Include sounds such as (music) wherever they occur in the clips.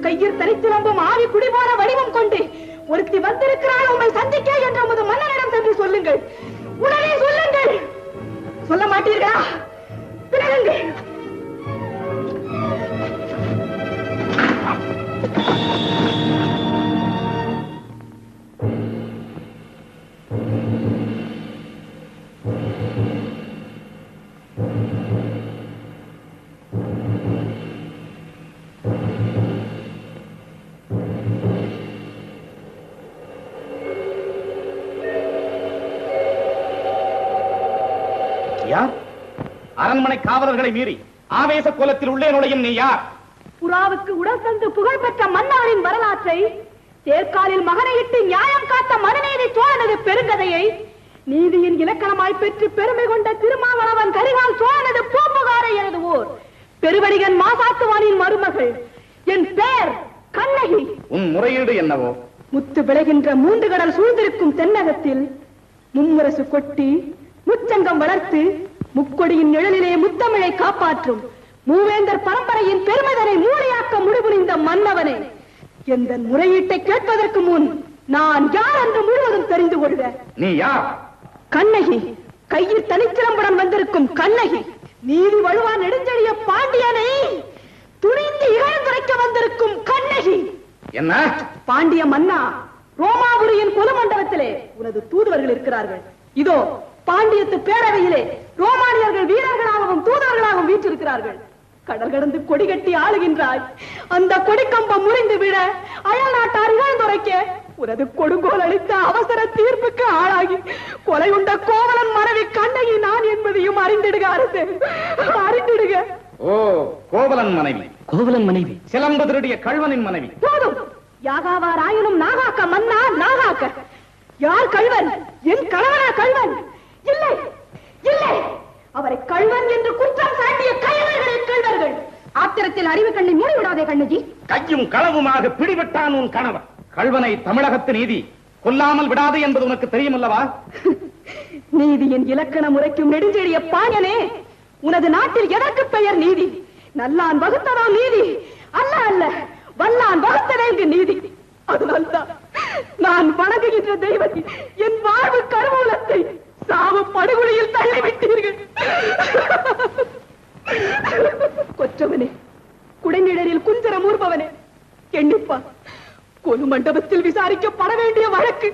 கையில் தனித்திலம்பும் ஆவி குடிபோன வடிவம் கொண்டு ஒருத்தி வந்திருக்கிறாள் உண்மை சந்திக்க என்று உமது மன்னனிடம் சென்று சொல்லுங்கள். உடனே சொல்லுங்கள். சொல்ல மாட்டீர்களா? பிறகுங்கள். அரண்மனை காவலர்களை மீறி ஆவேச கோலத்தில் உள்ளே நுழையும் நீ யார்? புறாவுக்கு உடல் தந்து புகழ்பெற்ற மன்னவரின் வரலாற்றை தேர்காலில் மகனையிட்டு நியாயம் காத்த மனுநீதி சோழனது பெருங்கதையை நீதியின் இலக்கணமாய் பெற்று பெருமை கொண்ட திருமாவளவன் கரிகால் சோழனது பூம்புகாரை எழுதுவோர். பெருவடிகன் மாசாத்துவானின் மருமகள் என் பேர் கண்ணகி. உன் முறையீடு என்னவோ? முத்து விளைகின்ற மூன்று கடல் சூழ்ந்திருக்கும் தென்னகத்தில் மும்முரசு கொட்டி முச்சங்கம் வளர்த்து முக்கொடியின் நிழலிலே முத்தமிழை காப்பாற்றும் மூவேந்தர் பரம்பரையின் பெருமதனை மூளையாக்க முடிபுரிந்த மன்னவனே. எந்த முறையீட்டை கேட்பதற்கு முன் நான் யார் என்று முழுவதும் தெரிந்து கொள்க. நீ யார்? கண்ணகி. கையில் தனிச்சிலம்புடன் வந்திருக்கும் கண்ணகி. நீதி வழுவா நெடுஞ்செழிய பாண்டியனை துணிந்து இகழ்ந்துரைக்க வந்திருக்கும் கண்ணகி. என்ன? பாண்டிய மன்னா ரோமாபுரியின் குலமண்டலத்திலே உனது தூதுவர்கள் இருக்கிறார்கள். இதோ பாண்டியத்து பேரவையிலே ரோமானியர்கள் வீரர்களாகவும் தூதுவர்களாகவும் வீற்றிருக்கிறார்கள். கடல் கடந்து கொடி கட்டி ஆளுகின்றாய். அந்த கொடிக்கம்பம் முறிந்து விட அயல் நாட்டார் இழந்துரைக்க உனது கொடுங்கோல் அளித்த அவசர தீர்ப்புக்கு ஆளாகி கொலை உண்ட கோவலன் மனைவி கண்ணகி நான் என்பதையும் அறிந்திடுக அரசு. அறிந்திடுக. ஓ கோவலன் மனைவி. கோவலன் மனைவி. சிலம்பு திருடிய கழ்வனின் மனைவி. போதும். யாகாவார் ஆயினும் நாகாக்க மன்னா நாகாக்க. யார் கள்வன்? என் கணவனா கள்வன்? இல்லை இல்லை. அவரை கள்வன் என்று குற்றம் சாட்டிய கயவர்களே கள்வர்கள் ஆத்திரத்தில் அறிவு கண்ணை மூடிவிடாதே கண்ணகி. கையும் களவுமாக பிடிபட்டான் உன் கணவன் கழ்வனை தமிழகத்து நீதி கொல்லாமல் விடாது என்பது உனக்கு தெரியுமல்லவா? (laughs) நீதியின் இலக்கண முறைக்கும் நெடுஞ்செழிய பாயனே உனது நாட்டில் எதற்கு பெயர் நீதி? நல்லான் வகுத்ததோ நீதி? அல்ல அல்ல. வல்லான் வகுத்ததே இங்கு நீதி. அதனால்தான் நான் வணங்குகின்ற தெய்வத்தை என் வாழ்வு கருவூலத்தை சாவு படுகொலையில் தள்ளிவிட்டீர்கள். கொற்றவனே குடைநிழலில் குஞ்சரம் ஊர்பவனே எண்ணிப்பா கொலு மண்டபத்தில் விசாரிக்கப்பட வேண்டிய வழக்கு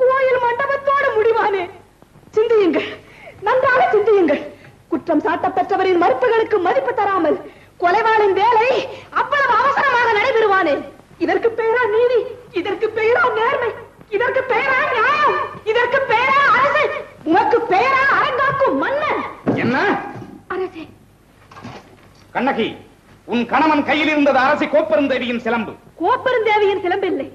கோயில் மண்டபத்தோடு முடிவானே. சிந்தியுங்கள் நன்றாக சிந்தியுங்கள். குற்றம் சாட்டப்பெற்றவரின் மறுப்புகளுக்கு மதிப்பு தராமல் கொலைவாளின் வேலை அவ்வளவு அவசரமாக நடைபெறுவானே. இதற்கு பெயரா நீதி இதற்கு பெயரா நேர்மை இதற்கு பெயரா நியாயம் இதற்கு பெயரா அரசு உனக்கு பெயரா அரங்காக்கும் மன்னன் என்ன அரசே கண்ணகி உன் கணவன் கையில் இருந்தது அரசி கோப்பெருந்தேவியின் சிலம்பு. கோப்பெருந்தேவியின் சிலம்பில்லை.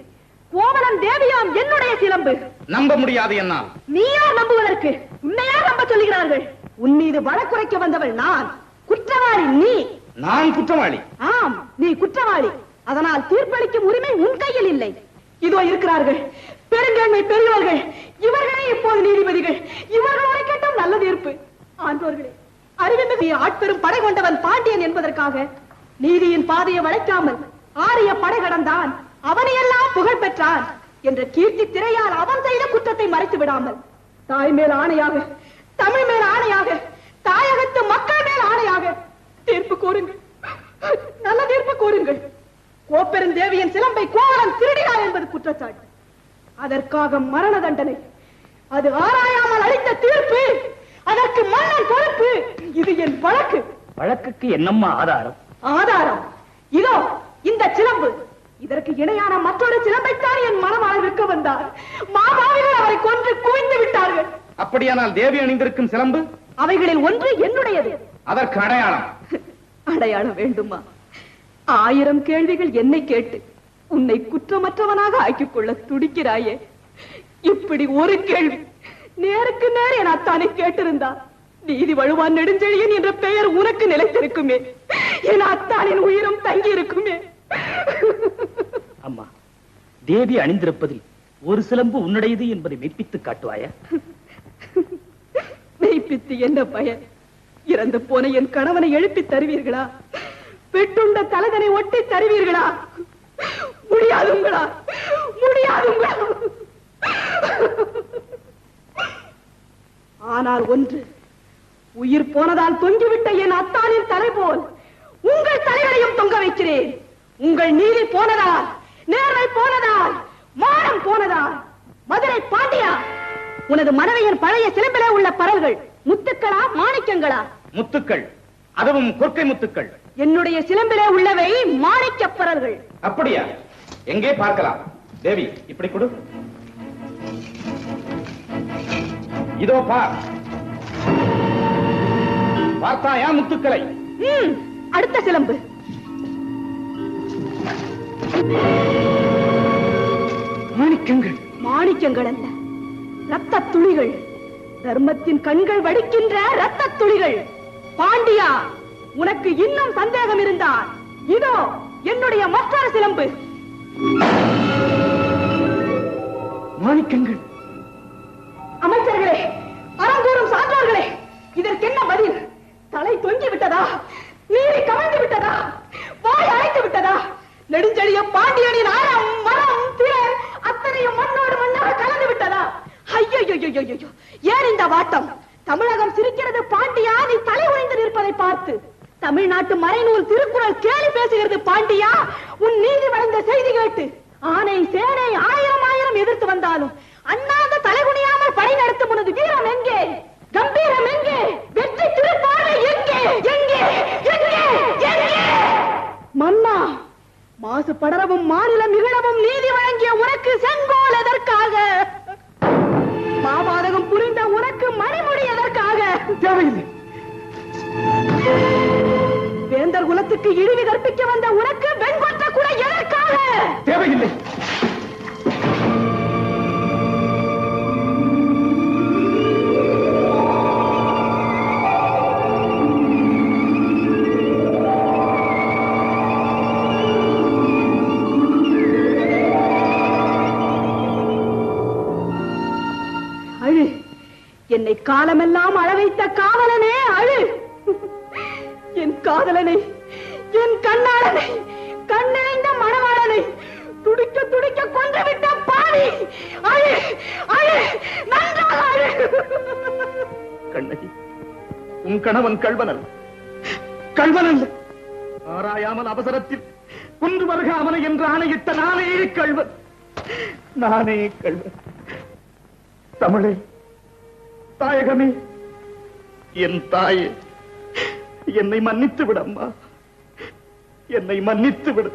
கோவலன் தேவியாம் என்னுடைய சிலம்பு. நம்ப முடியாது என்னால். நீயா நம்புவதற்கு உன்னையா நம்ப சொல்லுகிறார்கள். உன் மீது வழக்குரைக்க வந்தவள் நான். குற்றவாளி நீ. நான் குற்றவாளி. ஆம் நீ குற்றவாளி. அதனால் தீர்ப்பளிக்கும் உரிமை உன் கையில் இல்லை. இதோ இருக்கிறார்கள். பெருங்கண்மை பெரியவர்கள். இவர்களே இப்போது நீதிபதிகள். இவர்களோட கேட்டும் நல்ல தீர்ப்பு. ஆண்டோர்களே. அறிவிமிகு ஆட்பெரும் படை கொண்டவன் பாண்டியன் என்பதற்காக நீதியின் பாதையை வளைக்காமல் ஆரிய படை கடந்தான். அவனையெல்லாம் புகழ் பெற்றான் என்ற கீர்த்தி திரையால் அவன் செய்த குற்றத்தை மறைத்து விடாமல் தாய் மேல் ஆணையாக தமிழ் மேல் ஆணையாக தாயகத்து மக்கள் மேல் ஆணையாக தீர்ப்பு கூறுங்கள். நல்ல தீர்ப்பு கூறுங்கள். கோப்பெருந்தேவியின் சிலம்பை கோவலன் திருடினார் என்பது குற்றச்சாட்டு. அதற்காக மரண தண்டனை. அது ஆராயாமல் அளித்த தீர்ப்பு இது என் வழக்கு. வழக்குக்கு என்னம்மா ஆதாரம்? ஆதாரம். இதோ இந்த சிலம்பு. இதற்கு இணையான மற்றொரு சிலம்பைத்தான் என் மனமால் விற்க வந்தார். மாமாவிகள் அவரை கொன்று குவிந்து விட்டார்கள். அப்படியானால் தேவி அணிந்திருக்கும் சிலம்பு? அவைகளில் ஒன்று என்னுடையது. அதற்கு அடையாளம். அடையாளம் வேண்டுமா? ஆயிரம் கேள்விகள் என்னை கேட்டு உன்னை குற்றமற்றவனாக ஆக்கிக் கொள்ள துடிக்கிறாயே. இப்படி ஒரு கேள்வி நேருக்கு நேர் என் அத்தானை கேட்டிருந்தா நீதி வழுவான் நெடுஞ்செழியன் என்ற பெயர் உனக்கு நிலைத்திருக்குமே. என் அத்தானின் உயிரும் தங்கி இருக்குமே அம்மா தேவி அணிந்திருப்பதில் ஒரு சிலம்பு உன்னுடையது என்பதை மெய்ப்பித்து காட்டுவாயா? மெய்ப்பித்து என்ன பயன்? இறந்து போன என் கணவனை எழுப்பி தருவீர்களா? பெட்டுண்ட தலகனை ஒட்டி தருவீர்களா? முடியாது உங்களா முடியாது உங்களா ஆனால் ஒன்று உயிர் போனதால் தொங்கிவிட்ட என் அத்தானின் தலை போல் உங்கள் தலைகளையும் தொங்க வைக்கிறேன். உங்கள் நீதி போனதால் நேர்மை போனதால் மானம் போனதால். மதுரை பாண்டியா உனது மனைவியின் பழைய சிலம்பிலே உள்ள பரல்கள் முத்துக்களா மாணிக்கங்களா? முத்துக்கள். அதுவும் கொற்கை முத்துக்கள். என்னுடைய சிலம்பிலே உள்ளவை மாணிக்கப் பரல்கள். அப்படியா? எங்கே பார்க்கலாம். தேவி இப்படி கொடு. இதோ பார். பார்த்தாயா முத்துக்களை? அடுத்த சிலம்பு. மாணிக்கங்கள். மாணிக்கங்கள் அல்ல ரத்த துளிகள். தர்மத்தின் கண்கள் வடிக்கின்ற ரத்த துளிகள். பாண்டியா உனக்கு இன்னும் சந்தேகம் இருந்தால் இதோ என்னுடைய மற்றொரு சிலம்பு. மாணிக்கங்கள். அமைச்சர்களே அறங்கூறும் சான்றோர்களே இதற்கு என்ன பதில்? தலை தொங்கி விட்டதா? நீரை கவிழ்ந்து விட்டதா? வாய் அழைத்து விட்டதா? நெடுஞ்செழிய பாண்டியனின் ஆழம் மரம் திறன் அத்தனையும் மண்ணோடு மண்ணாக கலந்து விட்டதா? ஐயோ ஏன் இந்த வாட்டம்? தமிழகம் சிரிக்கிறது பாண்டியா நீ தலை உடைந்து நிற்பதை பார்த்து. தமிழ்நாட்டு மறைநூல் திருக்குறள் கேலி பேசுகிறது பாண்டியா? உன் நீதி வழங்க செய்தி கேட்டு. ஆனை சேனை ஆயிரம் ஆயிரம் எதிர்த்து வந்தாலும் அண்ணாந்த தலைகுனியாமல் படை நடத்தும் உனது வீரம் எங்கே? கம்பீரம் எங்கே வெற்றி திருப்பார்வை எங்கே எங்கே எங்கே எங்கே மன்னா மாசு படரவும் மாநிலம் இகழவும் நீதி வழங்கிய உனக்கு செங்கோல் எதற்காக? மாபாதகம் புரிந்த உனக்கு மணிமுடி எதற்காக? தேவையில்லை. வேந்தர் குலத்துக்கு இழிவு கற்பிக்க வந்த உனக்கு வெண்கொற்ற கூட எதற்காக? தேவையில்லை. காலமெல்லாம் அழ வைத்த காவலனே அழு. என் காதலனை என் கண்ணாளனை கண்ணிணைந்த மணவாளனை துடிக்க துடிக்க கொன்று விட்ட பாவி. அழு அழு நன்றாக அழு. கண்ணகி உன் கணவன் கள்வனல் கள்வனல் ஆராயாமல் அவசரத்தில் கொன்று வருக அவனை என்று ஆணையிட்ட நானே கள்வன். நானே கள்வன். தமிழை தாயகமே என் தாயே என்னை மன்னித்து விடம்மா என்னை மன்னித்து விடு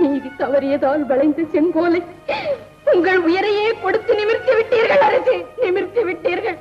நீதி தவறியதால் வளைந்த செங்கோலை உங்கள் உயரையே கொடுத்து நிமிர்த்தி விட்டீர்கள் அரசே நிமிர்த்தி விட்டீர்கள்.